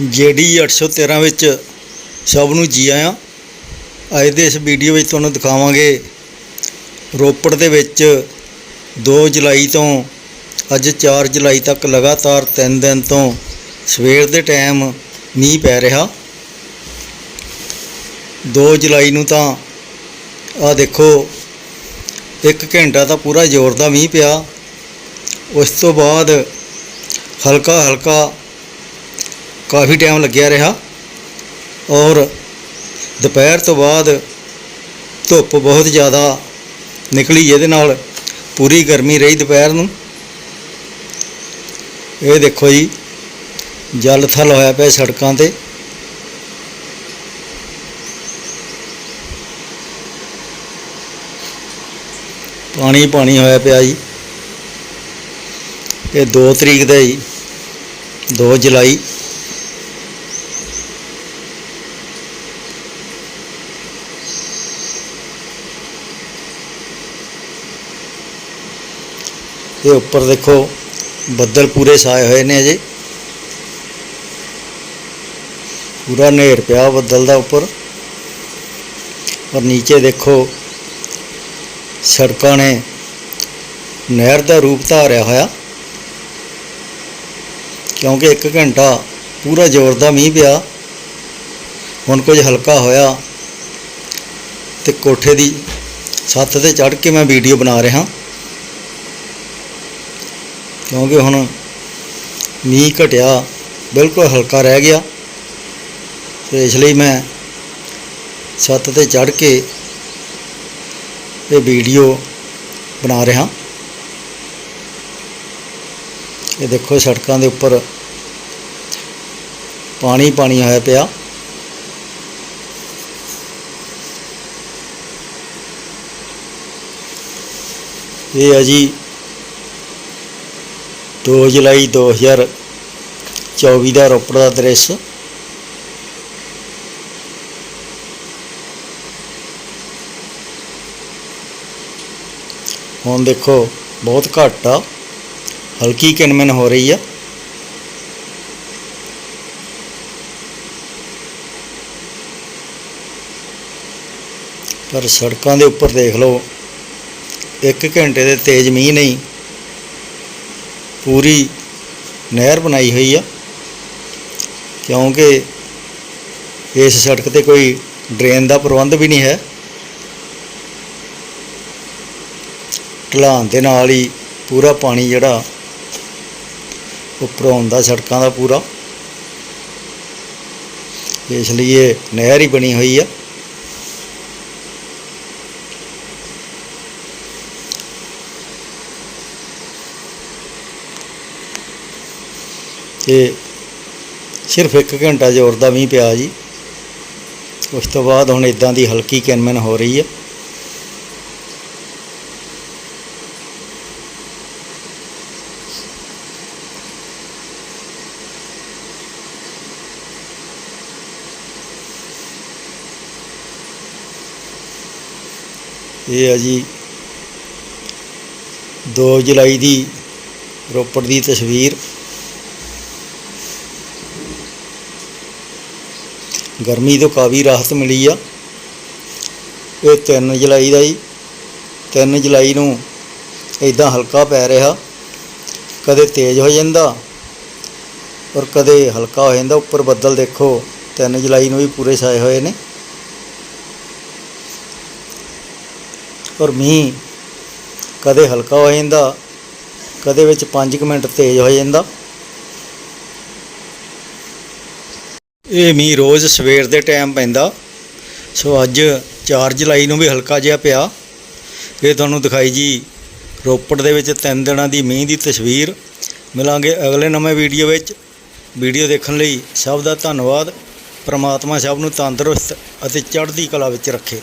GD 813 ਵਿੱਚ ਸਭ ਨੂੰ ਜੀ ਆਇਆਂ। ਅੱਜ ਦੇ ਇਸ ਵੀਡੀਓ ਵਿੱਚ ਤੁਹਾਨੂੰ ਦਿਖਾਵਾਂਗੇ ਰੋਪੜ ਦੇ ਵਿੱਚ 2 ਜੁਲਾਈ ਤੋਂ, ਅੱਜ 4 ਜੁਲਾਈ ਤੱਕ ਲਗਾਤਾਰ 3 ਦਿਨ ਤੋਂ ਸਵੇਰ ਦੇ ਟਾਈਮ ਮੀਂਹ ਪੈ ਰਿਹਾ। 2 ਜੁਲਾਈ ਨੂੰ ਤਾਂ ਆ ਦੇਖੋ 1 ਘੰਟਾ ਤਾਂ ਪੂਰਾ ਜ਼ੋਰ ਦਾ ਮੀਂਹ ਪਿਆ। ਉਸ ਤੋਂ ਬਾਅਦ ਹਲਕਾ ਹਲਕਾ ਕਾਫੀ ਟਾਈਮ ਲੱਗਿਆ ਰਿਹਾ ਔਰ ਦੁਪਹਿਰ ਤੋਂ ਬਾਅਦ ਧੁੱਪ ਬਹੁਤ ਜ਼ਿਆਦਾ ਨਿਕਲੀ, ਜਿਹਦੇ ਨਾਲ ਪੂਰੀ ਗਰਮੀ ਰਹੀ ਦੁਪਹਿਰ ਨੂੰ। ਇਹ ਦੇਖੋ ਜੀ, ਜਲ ਥਲ ਹੋਇਆ ਪਿਆ ਸੜਕਾਂ ਤੇ। ਪਾਣੀ ਪਾਣੀ ਹੋਇਆ ਪਿਆ ਜੀ। ਇਹ 2 ਤਰੀਕ ਦਾ ਜੀ 2 ਜੁਲਾਈ। ਇਹ ਉੱਪਰ ਦੇਖੋ ਬੱਦਲ ਪੂਰੇ ਛਾਏ ਹੋਏ ਨੇ ਅਜੇ। ਪੂਰਾ ਨੇਰ ਪਿਆ ਬੱਦਲ ਦਾ ਉੱਪਰ। ਔਰ ਨੀਚੇ ਦੇਖੋ ਸੜਕਾਂ ਨੇ ਨਹਿਰ ਦਾ ਰੂਪ ਧਾਰਿਆ ਹੋਇਆ। ਕਿਉਂਕਿ 1 ਘੰਟਾ ਪੂਰਾ ਜ਼ੋਰ ਦਾ ਮੀਂਹ ਪਿਆ। ਹੁਣ ਕੁਝ ਹਲਕਾ ਹੋਇਆ ਤੇ ਕੋਠੇ ਦੀ ਛੱਤ ਤੇ ਚੜ੍ਹ ਕੇ ਮੈਂ ਵੀਡੀਓ ਬਣਾ ਰਿਹਾ। ਕਿਉਂਕਿ ਹੁਣ ਮੀਂਹ ਘਟਿਆ, ਬਿਲਕੁਲ ਹਲਕਾ ਰਹਿ ਗਿਆ। ਤੇ ਇਸ ਲਈ ਮੈਂ ਛੱਤ ਤੇ ਚੜ੍ਹ ਕੇ ਇਹ ਵੀਡੀਓ ਬਣਾ ਰਿਹਾ। ਇਹ ਦੇਖੋ ਸੜਕਾਂ ਦੇ ਉੱਪਰ ਪਾਣੀ ਪਾਣੀ ਹੋਇਆ ਪਿਆ। ਇਹ ਹੈ ਜੀ 2 ਜੁਲਾਈ 2024 ਦਾ ਰੋਪੜ ਦਾ ਦ੍ਰਿਸ਼। ਹੁਣ ਦੇਖੋ, ਬਹੁਤ ਘੱਟ ਆ। ਹਲਕੀ ਕਿਣਮਿਣ ਹੋ ਰਹੀ ਆ। ਪਰ ਸੜਕਾਂ ਦੇ ਉੱਪਰ ਦੇਖ ਲਓ 1 ਘੰਟੇ ਦੇ ਤੇਜ਼ ਮੀਂਹ ਨਹੀਂ। ਪੂਰੀ ਨਹਿਰ ਬਣਾਈ ਹੋਈ ਆ। ਕਿਉਂਕਿ ਇਸ ਸੜਕ ਤੇ ਕੋਈ ਡਰੇਨ ਦਾ ਪ੍ਰਬੰਧ ਵੀ ਨਹੀਂ ਹੈ। ਢਲਾਨ ਦੇ ਨਾਲ ਹੀ ਪੂਰਾ ਪਾਣੀ ਜਿਹੜਾ ਉੱਪਰੋਂ ਆਉਂਦਾ ਸੜਕਾਂ ਦਾ ਪੂਰਾ। ਇਸ ਲਈ ਇਹ ਨਹਿਰ ਹੀ ਬਣੀ ਹੋਈ ਆ। ਇਹ ਸਿਰਫ 1 ਘੰਟਾ ਜ਼ੋਰ ਦਾ ਮੀਂਹ ਪਿਆ ਜੀ। ਉਸ ਤੋਂ ਬਾਅਦ ਹੁਣ ਇਦਾਂ ਦੀ ਹਲਕੀ ਕਿਨਮਨ ਹੋ ਰਹੀ ਹੈ। ਇਹ ਹੈ ਜੀ 2 ਜੁਲਾਈ ਦੀ ਰੋਪੜ ਦੀ ਤਸਵੀਰ। ਗਰਮੀ ਤੋਂ ਕਾਫੀ ਰਾਹਤ ਮਿਲੀ ਆ। ਇਹ 3 ਜੁਲਾਈ ਦਾ ਹੀ 3 ਜੁਲਾਈ ਨੂੰ ਇਦਾਂ ਹਲਕਾ ਪੈ ਰਿਹਾ। ਕਦੇ ਤੇਜ਼ ਹੋ ਜਾਂਦਾ ਔਰ ਕਦੇ ਹਲਕਾ ਹੋ ਜਾਂਦਾ। ਉੱਪਰ ਬੱਦਲ ਦੇਖੋ 3 ਜੁਲਾਈ ਨੂੰ ਵੀ ਪੂਰੇ ਛਾਏ ਹੋਏ ਨੇ। ਔਰ ਮੀਂਹ ਕਦੇ ਹਲਕਾ ਹੋ ਜਾਂਦਾ, ਕਦੇ ਵਿੱਚ 5 ਮਿੰਟ ਤੇਜ਼ ਹੋ ਜਾਂਦਾ। ਇਹ ਮੀਂਹ ਰੋਜ਼ ਸਵੇਰ ਦੇ ਟਾਈਮ ਪੈਂਦਾ। ਸੋ ਅੱਜ 4 ਜੁਲਾਈ ਨੂੰ ਵੀ ਹਲਕਾ ਜਿਹਾ ਪਿਆ। ਇਹ ਤੁਹਾਨੂੰ ਦਿਖਾਈ ਜੀ, ਰੋਪੜ ਦੇ ਵਿੱਚ ਤਿੰਨ ਦਿਨਾਂ ਦੀ ਮੀਂਹ ਦੀ ਤਸਵੀਰ। ਮਿਲਾਂਗੇ ਅਗਲੇ ਨਵੇਂ ਵੀਡੀਓ ਵਿੱਚ। ਵੀਡੀਓ ਦੇਖਣ ਲਈ ਸਭ ਦਾ ਧੰਨਵਾਦ। ਪ੍ਰਮਾਤਮਾ ਸਭ ਨੂੰ ਤੰਦਰੁਸਤ ਅਤੇ ਚੜ੍ਹਦੀ ਕਲਾ ਵਿੱਚ ਰੱਖੇ।